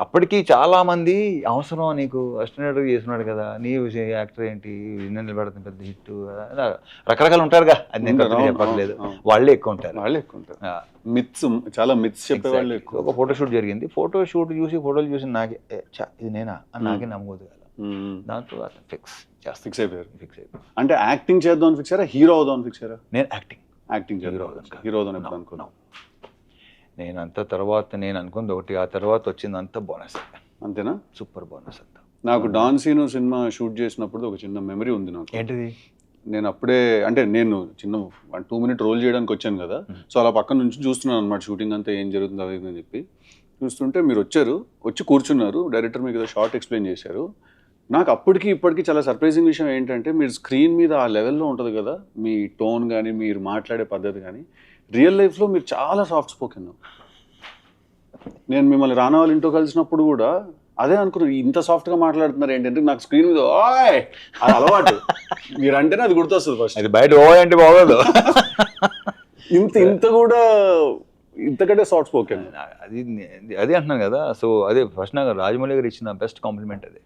అప్పటికి చాలా మంది అవసరం నీకు అసిస్టెంట్ చేస్తున్నాడు కదా నీ యాక్టర్ ఏంటి? నిన్న నిలబడుతుంది పెద్ద హిట్. రకరకాలు ఉంటారుగా. అది నేను చెప్పట్లేదు. వాళ్ళే ఎక్కువ ఉంటారు. వాళ్ళే ఎక్కువ ఉంటారు. మిత్స్ చాలా మిత్స్ చెప్పే వాళ్ళు exactly. ఎక్కువ. ఒక ఫోటో షూట్ జరిగింది. ఫోటో షూట్ చూసి ఫోటోలు చూసి నాకే ఇది నేనా? అని నాకే నమ్మకూడదు కదా. దాంతో ఫిక్స్ చేస్తా ఫిక్స్ అయిపోయారు. ఫిక్స్ అయిపోయి అంటే యాక్టింగ్ చేద్దాం ఫిక్స్ హీరో అవుదాం ఫిక్స్ నేను యాక్టింగ్ యాక్టింగ్ చేద్దాం అవుదాం. హీరో అవుదాం ఎప్పుడు అనుకున్నాం. నేను అంత తర్వాత నేను అనుకుంది ఒకటి ఆ తర్వాత వచ్చింది అంత బోనస్ అంతేనా? సూపర్ బోనస్ అంతా. నాకు డాన్ సీను సినిమా షూట్ చేసినప్పుడు ఒక చిన్న మెమరీ ఉంది నాకు. ఏంటిది? నేను అప్పుడే అంటే నేను చిన్న వన్ టూ మినిట్ రోల్ చేయడానికి వచ్చాను కదా. సో అలా పక్కన నుంచి చూస్తున్నాను అనమాట షూటింగ్ అంతా ఏం జరుగుతుంది అది అని చెప్పి. చూస్తుంటే మీరు వచ్చారు వచ్చి కూర్చున్నారు. డైరెక్టర్ మీకు ఏదో షార్ట్ ఎక్స్ప్లెయిన్ చేశారు. నాకు అప్పటికి ఇప్పటికి చాలా సర్ప్రైజింగ్ విషయం ఏంటంటే మీరు స్క్రీన్ మీద ఆ లెవెల్లో ఉంటుంది కదా మీ టోన్ కానీ మీరు మాట్లాడే పద్ధతి కానీ రియల్ లైఫ్లో మీరు చాలా సాఫ్ట్ స్పోకెన్ నేను మిమ్మల్ని రానా వాళ్ళ ఇంట్లో కలిసినప్పుడు కూడా అదే అనుకున్నాను ఇంత సాఫ్ట్గా మాట్లాడుతున్నారు ఏంటంటే నాకు స్క్రీన్ మీద ఓయ్! అది అలవాటు. మీరు అంటేనే అది గుర్తొస్తుంది ఫస్ట్ అది బయట ఓ అంటే బాగోదు. ఇంత ఇంత కూడా ఇంతకంటే సాఫ్ట్ స్పోకెన్ అది అదే అంటున్నాను కదా సో అదే ఫస్ట్ నాకు రాజమౌళి గారు ఇచ్చిన బెస్ట్ కాంప్లిమెంట్ అది.